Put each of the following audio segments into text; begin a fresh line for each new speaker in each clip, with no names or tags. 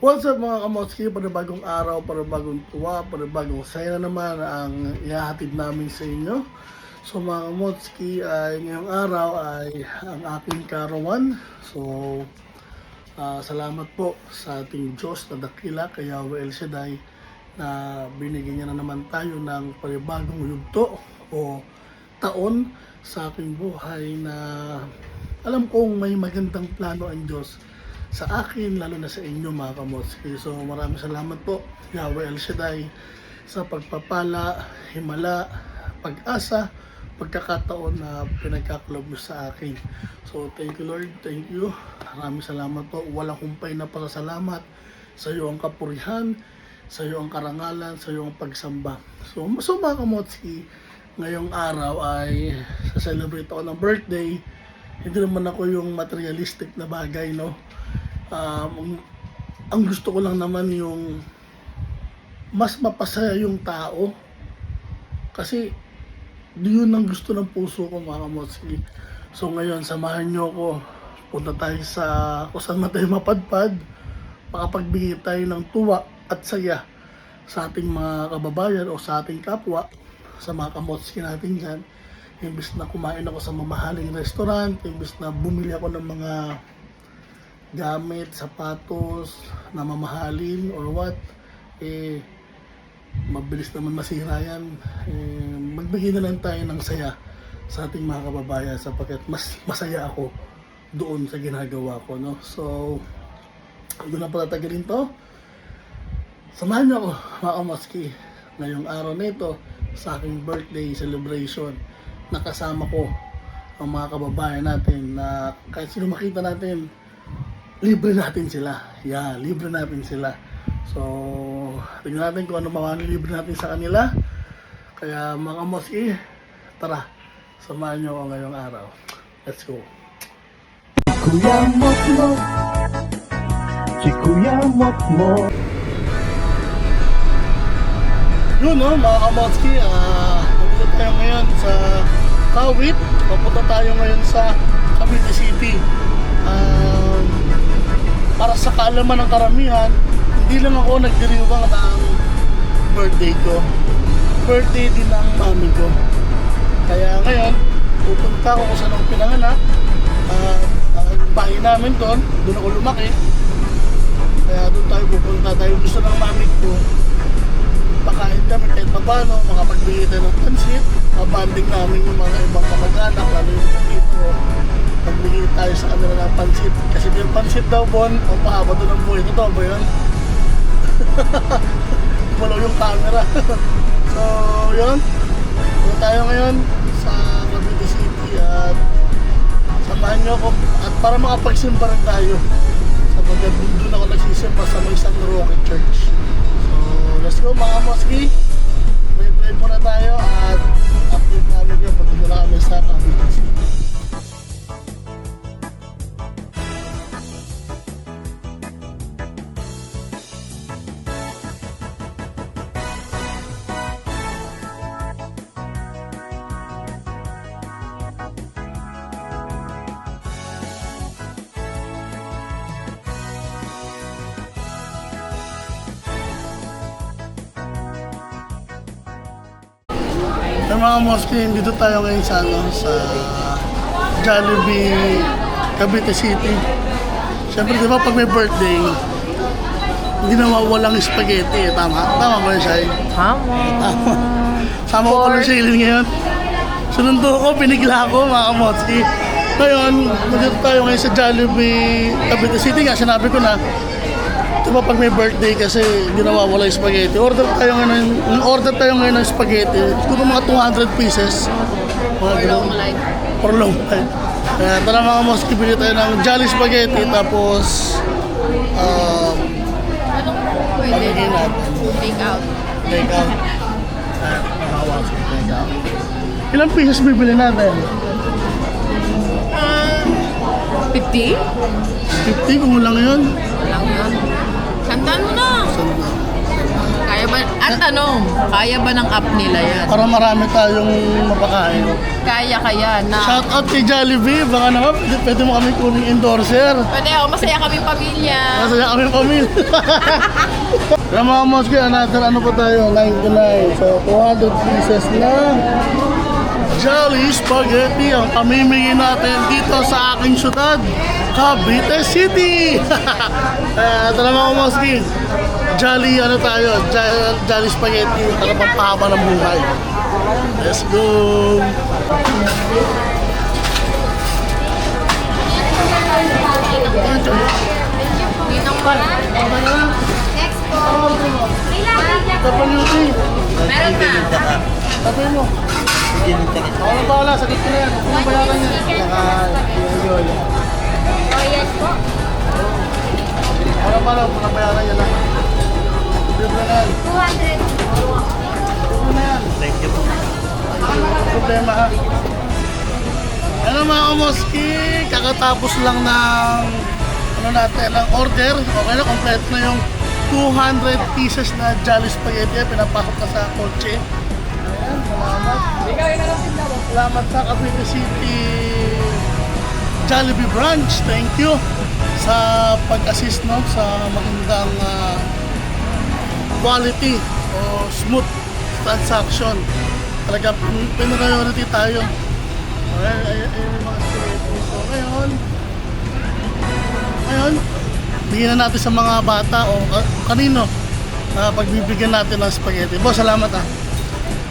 What's up mga kamotski? Panibagong araw, panibagong tuwa, panibagong saya na naman ang ihahatid namin sa inyo. So mga kamotski, ay ngayong araw ay ang aking karawan. So ah, salamat po sa ating Diyos na dakila kay Yahweh El Shaddai na binigyan niya na naman tayo ng panibagong yugto o taon sa aking buhay na alam kong may magandang plano ang Diyos sa akin, lalo na sa inyo mga kamotski. So maraming salamat po, Yahweh El Shaddai, sa pagpapala, himala, pag-asa, pagkakataon na pinagkakalob mo sa akin. So thank you Lord, thank you. Maraming salamat po. Walang kumpay na pasasalamat. Sa iyo ang kapurihan, sa iyo ang karangalan, sa iyo ang pagsamba. So, so mga kamotski, ngayong araw ay sa-celebrate ako ng birthday. Hindi naman ako yung materialistic na bagay, no? Um, ang gusto ko lang naman yung mas mapasaya yung tao. Kasi yun ang gusto ng puso ko mga kamotski. So ngayon, samahan nyo ako. Punta tayo sa kung saan man mapadpad. Makapagbigay tayo ng tuwa at saya sa ating mga kababayan o sa ating kapwa, sa mga kamotski natin dyan. Imbis na kumain ako sa mamahaling restaurant, imbis na bumili ako ng mga gamit, sapatos, na mamahalin or what, eh, mabilis naman masira yan. Eh, magbigay na lang tayo ng saya sa ating mga kababayan sapagkat mas masaya ako doon sa ginagawa ko, no? So, hindi na pala tagalin to. Samahan niyo ako, mga kamaski, ngayong araw na ito sa aking birthday celebration. Nakasama ko ang mga kababayan natin na kahit sino makita natin, libre natin sila. Yeah, libre natin sila. So, tingnan natin kung ano mga libre natin sa kanila. Kaya mga moski, tara, samahan niyo ako ngayong araw. Let's go.
Kuya Mokmo Si Kuya Mokmo
Yun no, mga kamotski, ah, nandito tayo ngayon sa Kawit. Papunta tayo ngayon sa Cavite City. Um, para sa kaalaman ng karamihan, hindi lang ako nagdiriwang ng birthday ko. Birthday din ng mami ko. Kaya ngayon, pupunta ako kung saan ako pinanganak. At uh, bahay namin doon, doon ako lumaki. Kaya doon tayo pupunta. Tayo gusto ng mami ko pakain kami kahit paano, makapagbigay tayo ng pansit, mabanding namin yung mga ibang kamag-anak, lalo yung dito, pagbigay tayo sa kanila ng pansit. Kasi yung pansit daw, Bon, ang pahaba doon ng buhay. Totoo ba yun? Wala yung camera. so, yun. Punta tayo ngayon sa Cavite City at samahan niyo ako at para makapagsimba rin tayo sapagkat doon ako nagsisimba sa may San Roque Church. So, let's go mga moski. Pray-pray muna tayo at update namin yung pagkakala kami sa Cavite City. Yung mga moski, dito tayo ngayon sa, ano, sa Jollibee, Cavite City. Siyempre, di ba pag may birthday, hindi na mawalang spaghetti, eh. tama? Tama ba yun, Shai?
Tama.
Tama. Sama ko pala sa ilin ngayon. Sunundo ko, pinigla ko, mga kamotski. Ngayon, nandito tayo ngayon sa Jollibee, Cavite City nga, sinabi ko na, di ba pag may birthday kasi hindi na mawala yung spaghetti. Order tayo ngayon, order tayo ngayon ng spaghetti. Siguro mga 200 pieces. Mga ganun. For long life. Kaya tara mga moski, bili tayo ng Jolly Spaghetti tapos um,
Anong pwede?
pamigay natin.
Take out.
Take out. Ah, take out. Ilang pieces bibili natin?
Ah, 50?
50 kung lang yun.
Sandaan mo na.
Ba?
Kaya ba, at tanong, kaya ba ng app nila yan?
Para marami tayong mapakain.
Kaya kaya na.
Shout out kay Jollibee. Baka naman, pwede, pwede mo kami kuning endorser.
Pwede ako, masaya kaming pamilya.
Masaya kami pamil. Kaya mga moski, another ano pa tayo? 99. So, 200 pieces na Jolly Spaghetti ang pamimigay natin dito sa aking syudad, Cavite City. Eh, ito na mga moski. Jolly ano tayo? Jo- Jolly Spaghetti para pampahaba ng buhay. Let's go!
Next po.
Tapos yung tea.
Meron
Tapos mo. Ako na bahala, sagot ko na yan. Ano ang bayaran niya? Saka, yun, yun.
Royal po.
Bahala, kung ang bayaran niya lang. Libre na yan.
200.
Libre yan. Thank you. Problema ha. Ano mga kamoski, kakatapos lang ng ano natin, ng order. Okay na, complete na yung 200 pieces na Jolly Spaghetti. Pinapasok na sa kotse. Ayan, salamat. Salamat sa Cavite City Jollibee branch. Thank you sa pag-assist no, sa magandang ah, quality o smooth transaction. Talaga pin- priority tayo. Ay, ay, ay, yung mga spaghetti. So ngayon, ngayon, bigyan na natin sa mga bata o ka- kanino na pagbibigyan natin ng spaghetti. Boss, salamat ah.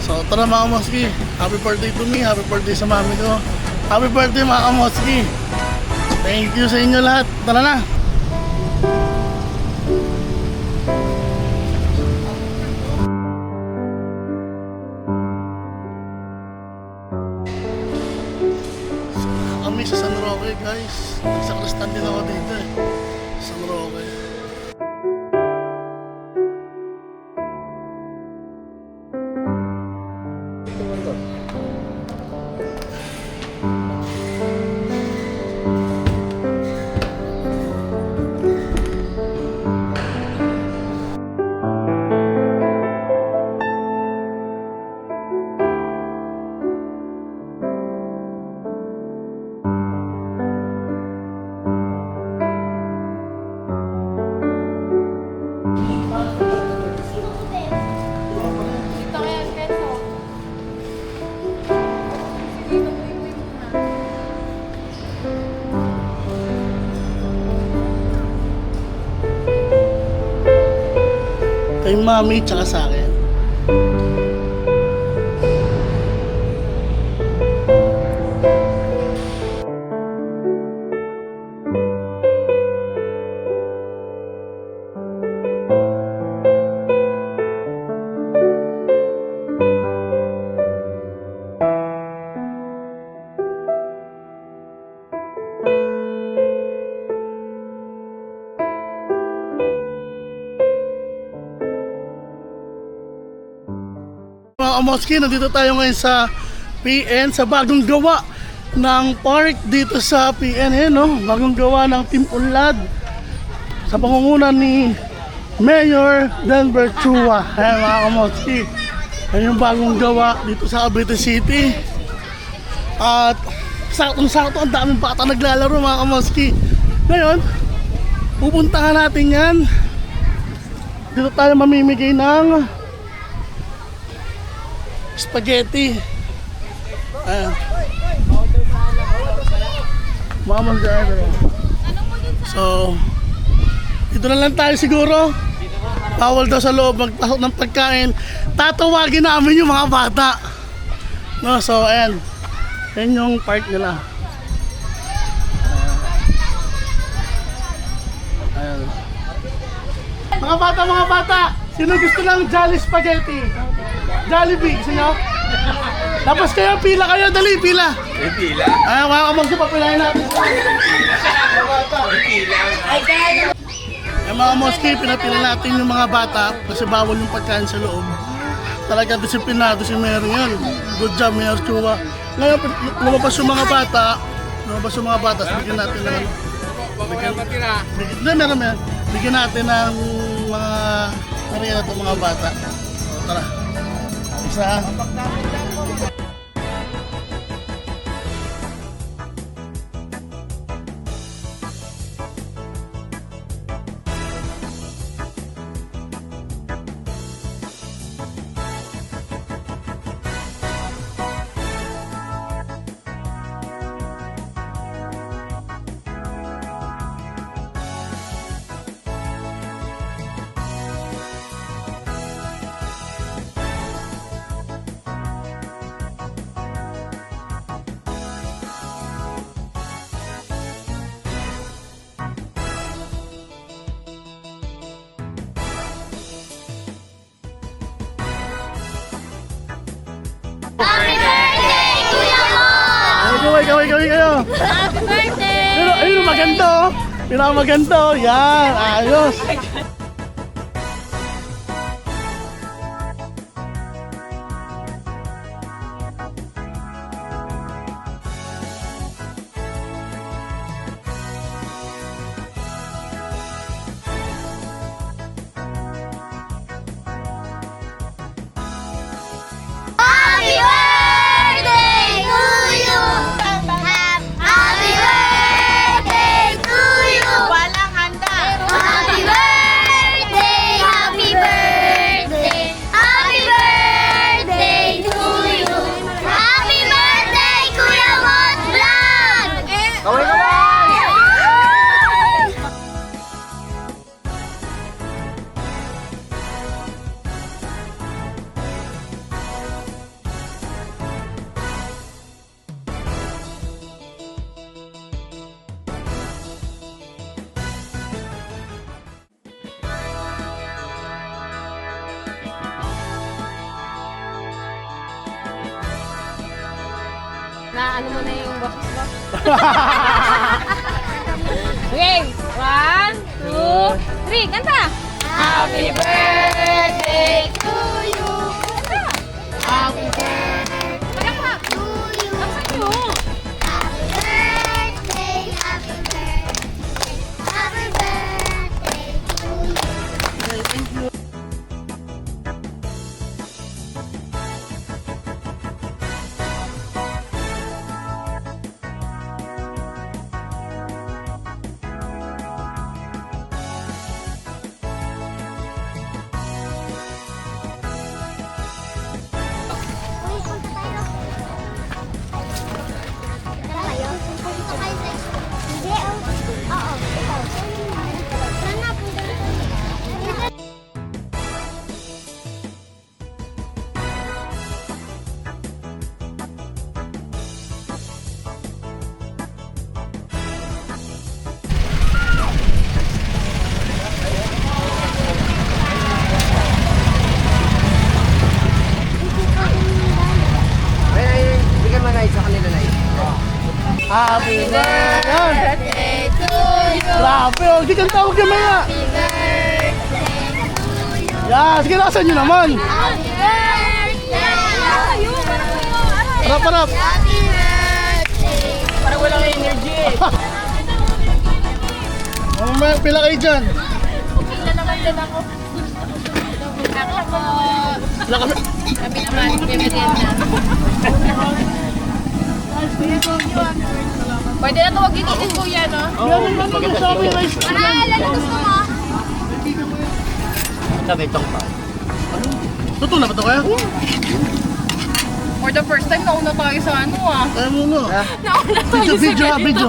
So, tara mga kamoski. Happy birthday to me. Happy birthday sa mami ko. Happy birthday mga kamoski. Thank you sa inyo lahat. Tara na. Kay mami tsaka sa akin. Mga kamoski, nandito tayo ngayon sa PN sa bagong gawa ng park dito sa PN eh, no? Bagong gawa ng Team Unlad sa pangunguna ni Mayor Denver Chua. Ayan mga kamoski. Ayan yung bagong gawa dito sa Cavite City. At saktong-sakto ang daming bata naglalaro mga kamoski. Ngayon, pupuntahan natin yan. Dito tayo mamimigay ng spaghetti. Ayan. Mama driver. So, dito na lang tayo siguro. Bawal daw sa loob magpasok ng pagkain. Tatawagin namin yung mga bata. No, so ayan. Yan yung park nila. Ayan. Mga bata, mga bata! Sino gusto ng Jolly Spaghetti? Jollibee, nyo? Tapos kayo, pila kayo, dali, pila.
May pila.
Ay, mga kamagso, papilahin natin. Mga bata. Yung mga moski, pinapila natin yung mga bata kasi bawal yung pagkain sa loob. Talaga disiplinado si Mayor yun. Good job, Mayor Chua. Ngayon, lumabas yung mga bata, lumabas yung mga bata, bigyan natin ng... Bigyan, meron. Bigyan natin ng mga
Ano yan ito mga bata? O, tara. Isa.
Happy
Ay, gawin, gawin, gawin kayo.
Happy birthday!
Ayun, ayun, maganda oh. Pinakamaganda oh. Yan, ayos. Kang tawag yung mga. Yan, sige nakasan nyo naman. Harap, harap.
Parang walang energy.
Oh, may pila kayo dyan.
Pila naman din ako. Ako po.
Pila kami.
Sabi naman, may merienda. Pwede na tawagin ni Kuya, no?
Yan, yan, yan. Sabi yung rice.
Ah, lalo gusto mo?
Totoo na ba ito kaya?
For the first time, nauna tayo sa ano ah.
Kaya mo no.
Nauna tayo
Video,
sa
video, ha,
ganito.
video.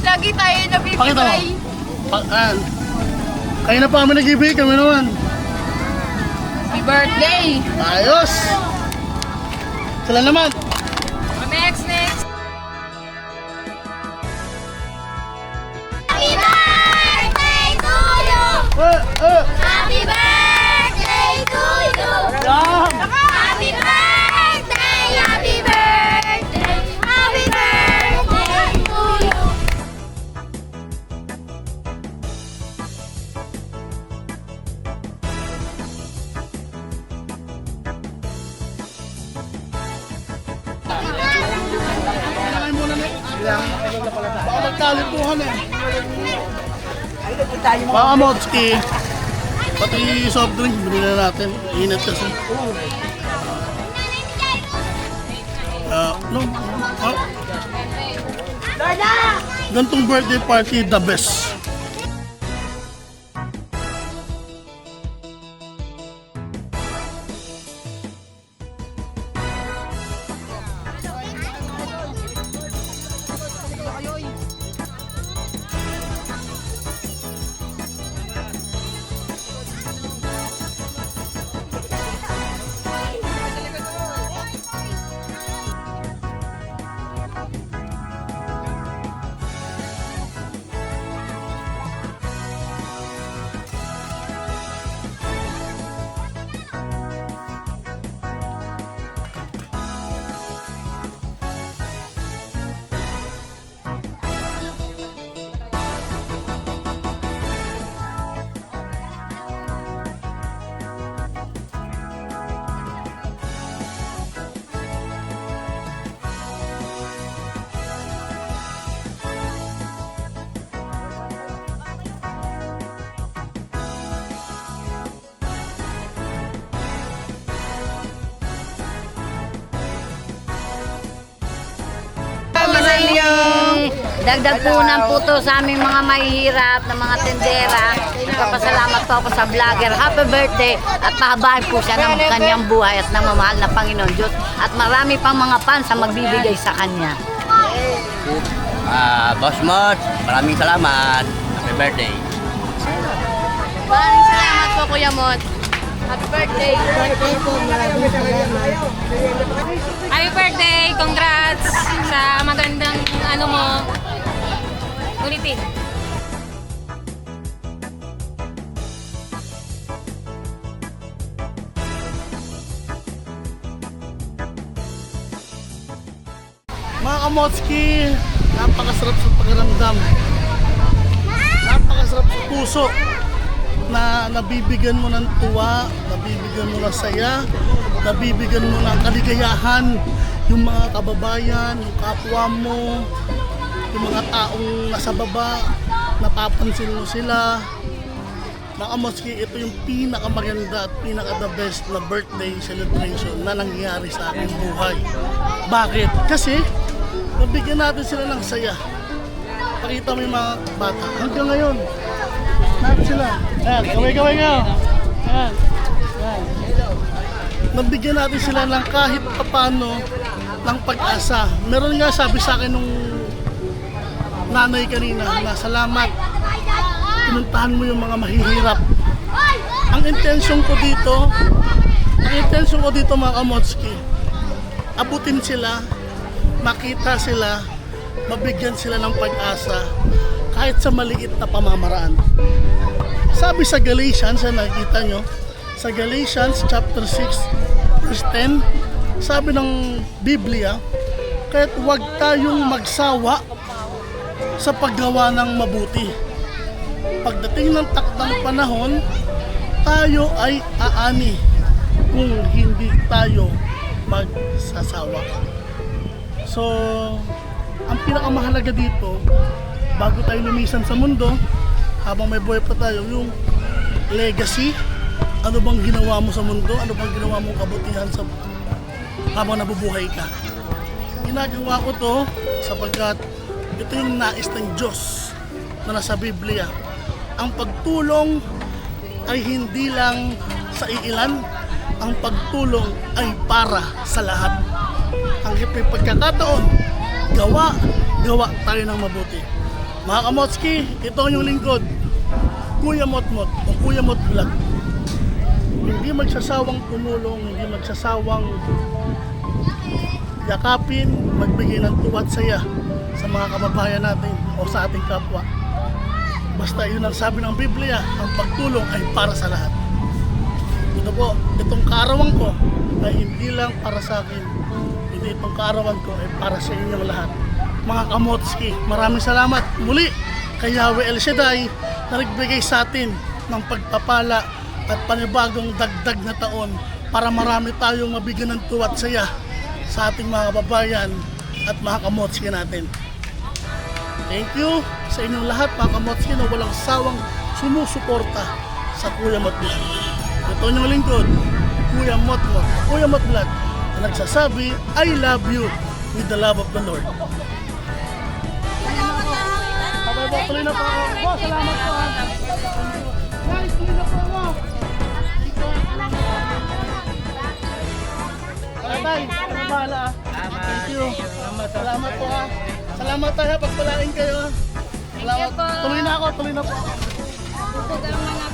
Lagi tayo
Pakita mo.
nabibigay.
Pa- ah, Kaya na pa kami nag-ibig, kami naman.
Happy birthday!
Ayos! Sila naman. Baka magtalipuhan eh. Baka Modski.
Pati soft drink, binili na natin. Init kasi. Ah, no. Ah. Gantong birthday party, the best.
Dagdag po ng puto sa aming mga mahihirap na mga tendera. Nagpapasalamat po ako sa vlogger. Happy birthday at pahabahin po siya ng kanyang buhay at ng mamahal na Panginoon Diyos. At marami pang mga fans ang magbibigay sa kanya.
Ah, Boss Mod, maraming salamat. Happy birthday.
Maraming salamat po, Kuya Mot. Happy birthday. Happy birthday. Congrats sa magandang ano mo. Ulitin.
Mga kamotski, napakasarap sa pakiramdam. Napakasarap sa puso na nabibigyan mo ng tuwa, nabibigyan mo ng saya, nabibigyan mo ng kaligayahan yung mga kababayan, yung kapwa mo, yung mga taong nasa baba, napapansin mo sila. Mga kamotski, ito yung pinakamaganda at pinaka-the best na birthday celebration na nangyayari sa aking buhay. Bakit? Kasi nabigyan natin sila ng saya. Pakita mo yung mga bata. Hanggang ngayon, natin sila. Ayan, kamay-kamay nga. Ayan. Ayan. Nabigyan natin sila ng kahit papano ng pag-asa. Meron nga sabi sa akin nung nanay kanina na salamat. Pinuntahan mo yung mga mahihirap. Ang intention ko dito, ang intention ko dito mga kamotski, abutin sila, makita sila, mabigyan sila ng pag-asa kahit sa maliit na pamamaraan. Sabi sa Galatians, na nakikita nyo, sa Galatians chapter 6 verse 10, sabi ng Biblia, kahit huwag tayong magsawa sa paggawa ng mabuti. Pagdating ng takdang panahon, tayo ay aani kung hindi tayo magsasawa. So, ang pinakamahalaga dito, bago tayo lumisan sa mundo, habang may buhay pa tayo, yung legacy, ano bang ginawa mo sa mundo, ano bang ginawa mong kabutihan sa habang nabubuhay ka. Ginagawa ko to sapagkat ito yung nais ng Diyos na nasa Biblia. Ang pagtulong ay hindi lang sa iilan, ang pagtulong ay para sa lahat. Ang hipay pagkakataon, gawa, gawa tayo ng mabuti. Mga kamotski, ito yung lingkod. Kuya Motmot o Kuya Mot Vlog. Hindi magsasawang tumulong, hindi magsasawang yakapin, magbigay ng tuwa at saya sa mga kababayan natin o sa ating kapwa. Basta yun ang sabi ng Biblia, ang pagtulong ay para sa lahat. Ito po, itong kaarawan ko ay hindi lang para sa akin. Hindi itong kaarawan ko ay para sa inyong lahat. Mga kamotski, maraming salamat muli kay Yahweh El Shaddai na nagbigay sa atin ng pagpapala at panibagong dagdag na taon para marami tayong mabigyan ng tuwa at saya sa ating mga kababayan at mga kamotski natin. Thank you sa inyong lahat mga kamotski na walang sawang sumusuporta sa Kuya Mot Vlog. Ito yung lingkod, Kuya Mot Mot, Kuya Mot Vlog, na nagsasabi, I love you with the love of the Lord. Okay po, na po ako. Po, salamat po. Guys, tuloy na po ako. Bye bye. Ano bahala ah. Thank you. Salamat po ha. Salamat tayo. Pagpalain kayo. Salamat. Tuloy na ako. Tuloy na po ako.
Ito ang mga.